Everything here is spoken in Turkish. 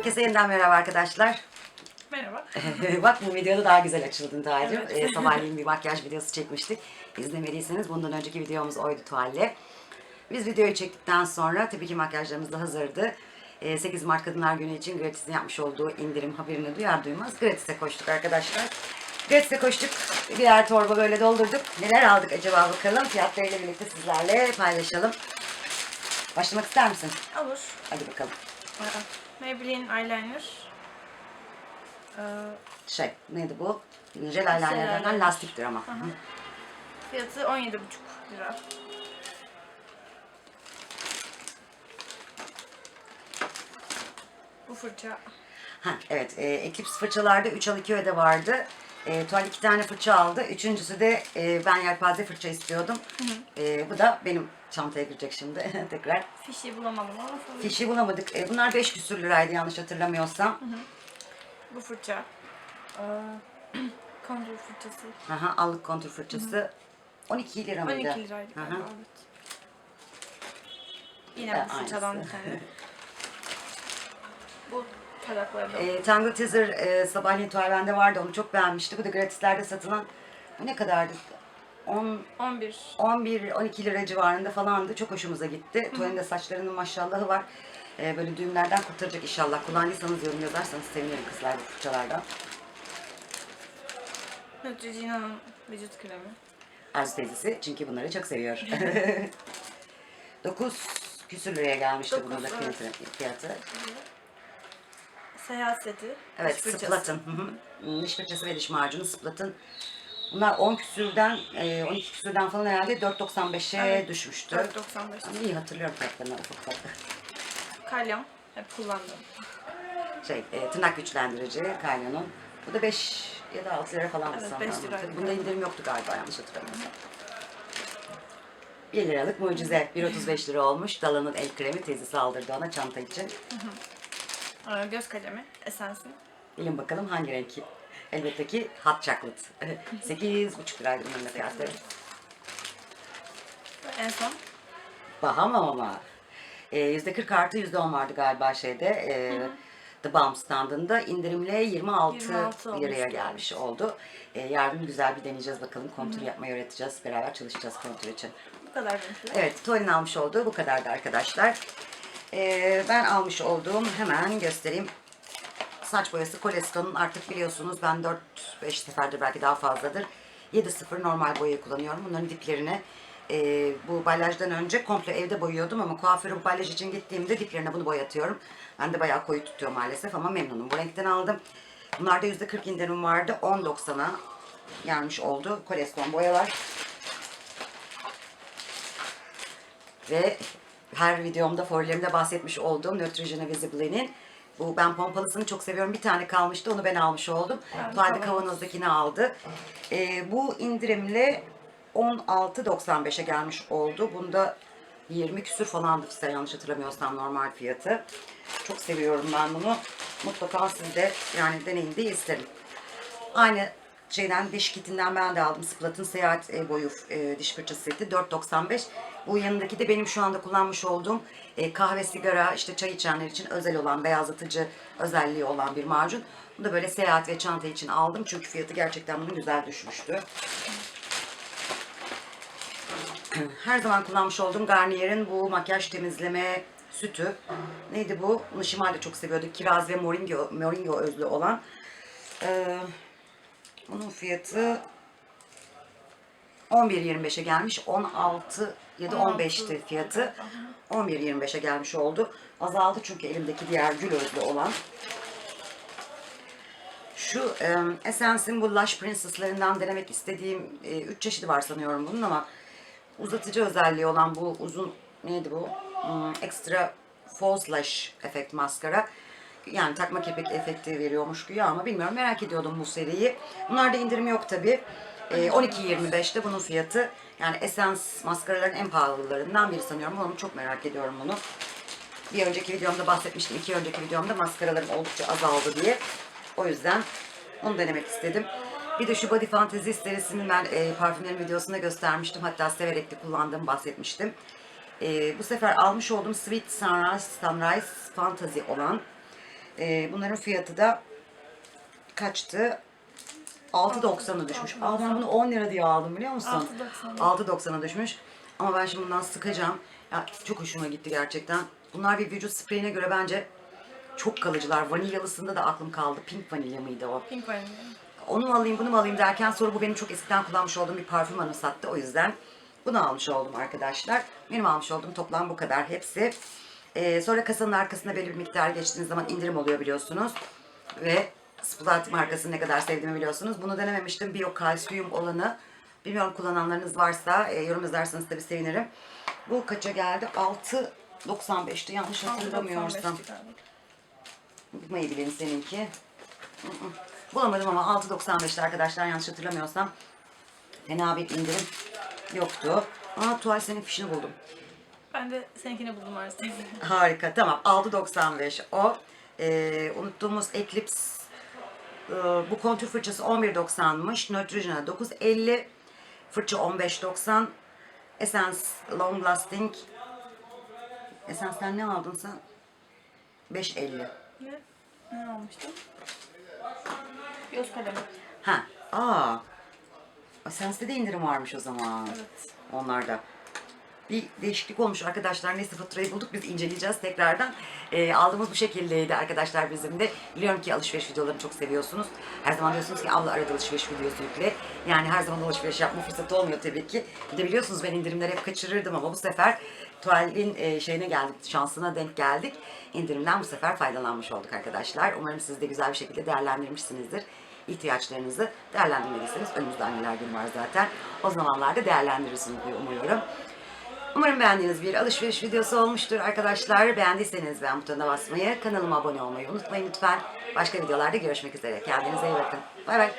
Herkese yeniden merhaba arkadaşlar. Merhaba. Bak bu videoda daha güzel açıldın Tuhal'cığım. Evet. Ee, sabahleyin bir makyaj videosu çekmiştik. İzlemediyseniz bundan önceki videomuz oydu Tuhal'le. Biz videoyu çektikten sonra tabii ki makyajlarımız da hazırdı. Ee, 8 Mart Kadınlar Günü için Gratis'in yapmış olduğu indirim haberini duyar duymaz Gratis'e koştuk arkadaşlar. Gratis'e koştuk. Birer torba böyle doldurduk. Neler aldık acaba bakalım. Fiyatlarıyla birlikte sizlerle paylaşalım. Başlamak ister misin? Olur. Hadi bakalım. Maybelline eyeliner. Ee, Şey neydi bu? Jel eyelinerlerden eyeliner. lastiktir ama. Hı. fiyatı 17,5 lira. Bu fırça. Ha, evet, e, Eclipse fırçalarda 3 al 2 öde vardı. E, Tuval iki tane fırça aldı. Üçüncüsü de e, ben yelpaze fırça istiyordum. E, bu da benim çantaya girecek şimdi tekrar. Fişi bulamadım ama sonra- Fişi bulamadık. E, bunlar 5 küsür liraydı yanlış hatırlamıyorsam. bu fırça. Ee, Contour fırçası. Aha, allık kontur fırçası. 12 lira mıydı? 12 liraydı Aha. galiba evet. Yine Evet, bu fırçadan bir tane. bu taraklarda. E, Tangle Teaser e, sabahleyin Tuval bende vardı. Onu çok beğenmişti. Bu da gratislerde satılan bu ne kadardı? 10 11. 11-12 lira civarında falandı. Çok hoşumuza gitti. Tuvalin de saçlarının maşallahı var. Ee, böyle düğümlerden kurtaracak inşallah. Kullandıysanız yorum yazarsanız sevinirim kızlar bu fırçalardan. Neutrogena'nın vücut kremi. Arzu teyzesi çünkü bunları çok seviyor. 9 küsür liraya gelmişti Dokuz, bunun da evet. fiyatı. Seyahat seti. Evet, diş fırçası. Splat'ın. Diş fırçası ve diş macunu Splat'ın. Bunlar 10 küsürden, e, 12 küsürden falan herhalde 4.95'e Evet, düşmüştü. 4.95. Ama iyi hatırlıyorum fiyatlarını ufak ufak. Kalem. Hep kullandım. şey, e, tırnak güçlendirici Kalyon'un. Bu da 5 ya da 6 lira falan Evet, sanırım. beş liraydı. Bunda indirim yoktu galiba yanlış hatırlamıyorsam. 1 liralık mucize. 1.35 lira olmuş. Dalan'ın el kremi teyzesi aldırdı ona çanta için. Ee, Göz kalemi. Essence'in. Bilin bakalım hangi renk? Elbette ki hot chocolate. 8,5 liraydı bunun fiyatları. En son Bahamam ama. E, %40 artı %10 vardı galiba şeyde. E, The Balm standında indirimle 26, 26 olmuş, liraya gelmiş oldu. E, yarın güzel bir deneyeceğiz bakalım. Kontür yapmayı öğreteceğiz. Beraber çalışacağız kontür için. bu kadar. Evet, Tuval'in almış olduğu bu kadardı arkadaşlar. E, ben almış olduğum hemen göstereyim. Saç boyası Colestone'un artık biliyorsunuz ben 4-5 seferdir belki daha fazladır. 7.0 normal boyayı kullanıyorum. Bunların diplerine e, bu balyajdan önce komple evde boyuyordum ama kuaföre bu balyaj için gittiğimde diplerine bunu boyatıyorum. Ben de bayağı koyu tutuyor maalesef ama memnunum. Bu renkten aldım. Bunlarda %40 indirim vardı. 10.90'a gelmiş oldu. Colestone boyalar. Ve her videomda favorilerimde bahsetmiş olduğum Neutrogena Visible'nin bu ben pompalısını çok seviyorum. Bir tane kalmıştı. Onu ben almış oldum. Tuvalde kavanoz. kavanozdakini aldı. Ee, bu indirimle 16.95'e gelmiş oldu. Bunda 20 küsür falandı size yanlış hatırlamıyorsam normal fiyatı. Çok seviyorum ben bunu. Mutlaka siz de yani deneyin diye isterim. Aynı şeyden diş kitinden ben de aldım. Splat'ın seyahat e, boyu e, diş fırçası seti 4.95. Bu yanındaki de benim şu anda kullanmış olduğum e, kahve, sigara, işte çay içenler için özel olan, beyazlatıcı özelliği olan bir macun. Bunu da böyle seyahat ve çanta için aldım. Çünkü fiyatı gerçekten bunun güzel düşmüştü. Her zaman kullanmış olduğum Garnier'in bu makyaj temizleme sütü. Neydi bu? Bunu Şimal çok seviyordu. Kiraz ve moringa, moringa özlü olan. Ee, bunun fiyatı 11.25'e gelmiş. 16 ya da 15'ti fiyatı. 11.25'e gelmiş oldu. Azaldı çünkü elimdeki diğer gül özlü olan. Şu e, Essence'in bu Lush Princess'larından denemek istediğim 3 çeşidi var sanıyorum bunun ama uzatıcı özelliği olan bu uzun neydi bu? Hmm, extra False Lash efekt maskara. Yani takma kepek efekti veriyormuş güya ama bilmiyorum merak ediyordum bu seriyi. Bunlarda indirim yok tabi. 12.25'te bunun fiyatı. Yani Essence maskaraların en pahalılarından biri sanıyorum. Onu çok merak ediyorum bunu. Bir önceki videomda bahsetmiştim. iki önceki videomda maskaralarım oldukça azaldı diye. O yüzden onu denemek istedim. Bir de şu Body Fantasy serisinin ben e, parfümlerin videosunda göstermiştim. Hatta severek de kullandığımı bahsetmiştim. E, bu sefer almış olduğum Sweet Sunrise, Sunrise Fantasy olan Ee, bunların fiyatı da kaçtı? 6.90'a düşmüş. Aa ben bunu 10 lira diye aldım biliyor musun? 6.90. 6.90'a düşmüş. Ama ben şimdi bundan sıkacağım. Ya çok hoşuma gitti gerçekten. Bunlar bir vücut spreyine göre bence çok kalıcılar. Vanilyalısında da aklım kaldı. Pink vanilya mıydı o? Pink vanilya. Onu mu alayım bunu mu alayım derken sonra bu benim çok eskiden kullanmış olduğum bir parfüm anımsattı. O yüzden bunu almış oldum arkadaşlar. Benim almış olduğum toplam bu kadar hepsi. Ee, sonra kasanın arkasına belli bir miktar geçtiğiniz zaman indirim oluyor biliyorsunuz. Ve Splat markasını ne kadar sevdiğimi biliyorsunuz. Bunu denememiştim. Biyokalsiyum olanı. Bilmiyorum kullananlarınız varsa e, yorum yazarsanız tabii sevinirim. Bu kaça geldi? 6.95'ti yanlış hatırlamıyorsam. 6.95'ti galiba. Maybelline seninki. Bulamadım ama 6.95'ti arkadaşlar yanlış hatırlamıyorsam. Fena bir indirim yoktu. Aa tuval senin fişini buldum. Ben de seninkini buldum maalesef. Harika tamam 6.95 o. Ee, unuttuğumuz Eclipse bu kontür fırçası 11.90'mış. Neutrogena 9.50. Fırça 15.90. Essence Long Lasting. Essence'den ne aldın sen? 5.50. ne? Ne almıştım? Göz kalemi. Ha, aa. Essence'de de indirim varmış o zaman. Evet. Onlarda. Bir değişiklik olmuş arkadaşlar. Neyse faturayı bulduk. Biz inceleyeceğiz tekrardan. Ee, aldığımız bu şekildeydi arkadaşlar bizim de. Biliyorum ki alışveriş videolarını çok seviyorsunuz. Her zaman diyorsunuz ki abla arada alışveriş videosu yükle. Yani her zaman alışveriş yapma fırsatı olmuyor tabii ki. Bir de biliyorsunuz ben indirimleri hep kaçırırdım ama bu sefer tuvalin e, şeyine geldik, şansına denk geldik. İndirimden bu sefer faydalanmış olduk arkadaşlar. Umarım siz de güzel bir şekilde değerlendirmişsinizdir ihtiyaçlarınızı değerlendirmediyseniz önümüzde anneler günü var zaten. O zamanlarda değerlendirirsiniz diye umuyorum. Umarım beğendiğiniz bir alışveriş videosu olmuştur arkadaşlar. Beğendiyseniz beğen butonuna basmayı, kanalıma abone olmayı unutmayın lütfen. Başka videolarda görüşmek üzere. Kendinize iyi bakın. Bay bay.